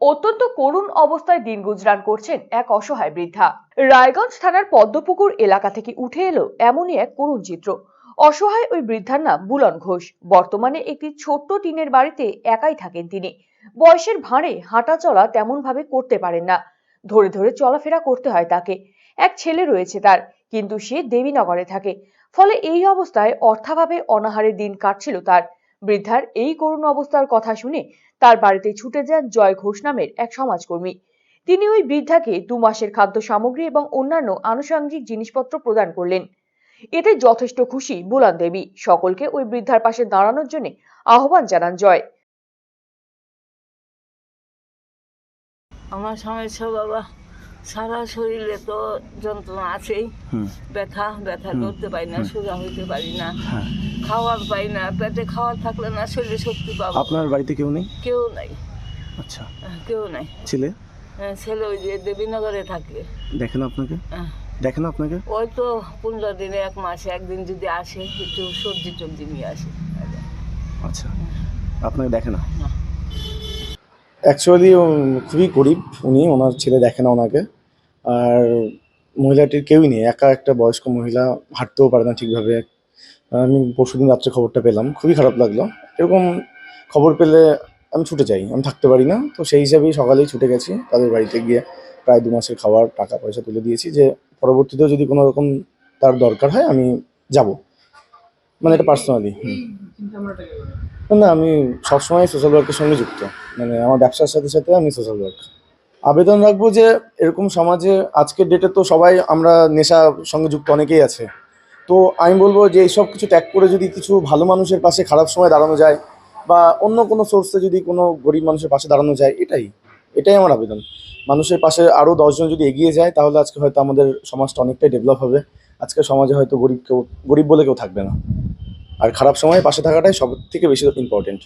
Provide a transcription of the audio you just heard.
অত্যন্ত করুণ অবস্থায় দিন গুজরান করছেন এক অসহায় বৃদ্ধা। রায়গঞ্জ থানার পদ্মপুকুর এলাকা থেকে উঠে এলো এমনই এক করুণ চিত্র। অসহায় ওই বৃদ্ধার নাম বুলন ঘোষ। বর্তমানে একটি ছোট্ট টিনের বাড়িতে একাই থাকেন তিনি। বয়সের ভাঁড়ে হাঁটা চলা তেমন ভাবে করতে পারেন না। ধরে ধরে চলাফেরা করতে হয় তাকে। এক ছেলে রয়েছে তার, কিন্তু সে দেবীনগরে থাকে। ফলে এই অবস্থায় অর্থাভাবে অনাহারে দিন কাটছিল তার। বৃদ্ধার এই করুণ অবস্থার কথা শুনে তার বাড়িতে ছুটে যান জয় ঘোষ নামের এক সমাজকর্মী। তিনি ওই বৃদ্ধাকে দু মাসের খাদ্য সামগ্রী এবং অন্যান্য আনুষঙ্গিক জিনিসপত্র প্রদান করলেন। এতে যথেষ্ট খুশি বুলান দেবী। সকলকে ওই বৃদ্ধার পাশে দাঁড়ানোর জন্য আহ্বান জানান জয়। আমার সমস্যা বাবা। সারা শরীরে তো যন্ত্রণা আছেই। ব্যথা ব্যথা ধরতে পারি না সোজা হইতে পারি না। হ্যাঁ। খাওয়ার পাই না পেটে খাওয়ার থাকলে না শরীরে শক্তি পাবো। আপনার বাড়িতে কেউ নেই? কেউ নাই। আচ্ছা। কেউ নাই। ছেলে? ছেলে ওই যে দেবীনগরে থাকে। দেখেন আপনাকে? দেখেন আপনাকে? ওই তো পনেরো দিনে এক মাসে একদিন যদি আসে একটু সবজি টবজি নিয়ে আসে। আচ্ছা। আপনাকে দেখে না? না। অ্যাকচুয়ালি খুবই গরিব উনি ওনার ছেলে দেখে না ওনাকে। আর মহিলাটির কেউই নেই, একা একটা বয়স্ক মহিলা হাঁটতেও পারে না ঠিকভাবে। আমি পরশুদিন রাত্রে খবরটা পেলাম, খুবই খারাপ লাগল। এরকম খবর পেলে আমি ছুটে যাই, আমি থাকতে পারি না। তো সেই হিসাবেই সকালেই ছুটে গেছি, তাদের বাড়িতে গিয়ে প্রায় দু মাসের খাবার টাকা পয়সা তুলে দিয়েছি যে পরবর্তীতেও যদি কোনো রকম তার দরকার হয়, আমি যাব। মানে এটা পার্সোনালি না আমি সবসময় সোশ্যাল ওয়ার্কের সঙ্গে যুক্ত। মানে আমার ব্যবসার সাথে সাথে আমি সোশ্যাল ওয়ার্ক আবেদন রাখব যে এরকম সমাজে আজকের ডেটে তো সবাই আমরা নেশার সঙ্গে যুক্ত অনেকেই আছে। তো আমি বলব যে এইসব কিছু ত্যাগ করে যদি কিছু ভালো মানুষের পাশে খারাপ সময় দাঁড়ানো যায় বা অন্য কোনো সোর্সে যদি কোনো গরিব মানুষের পাশে দাঁড়ানো যায়, এটাই। এটাই আমার আবেদন। মানুষের পাশে আরও দশজন যদি এগিয়ে যায়, তাহলে আজকে হয়তো আমাদের সমাজটা অনেকটাই ডেভেলপ হবে। আজকে সমাজে হয়তো গরিব কেউ, গরিব বলে কেউ থাকবে না। আর খারাপ সময়ে পাশে থাকাটাই সব থেকে বেশি ইম্পর্টেন্ট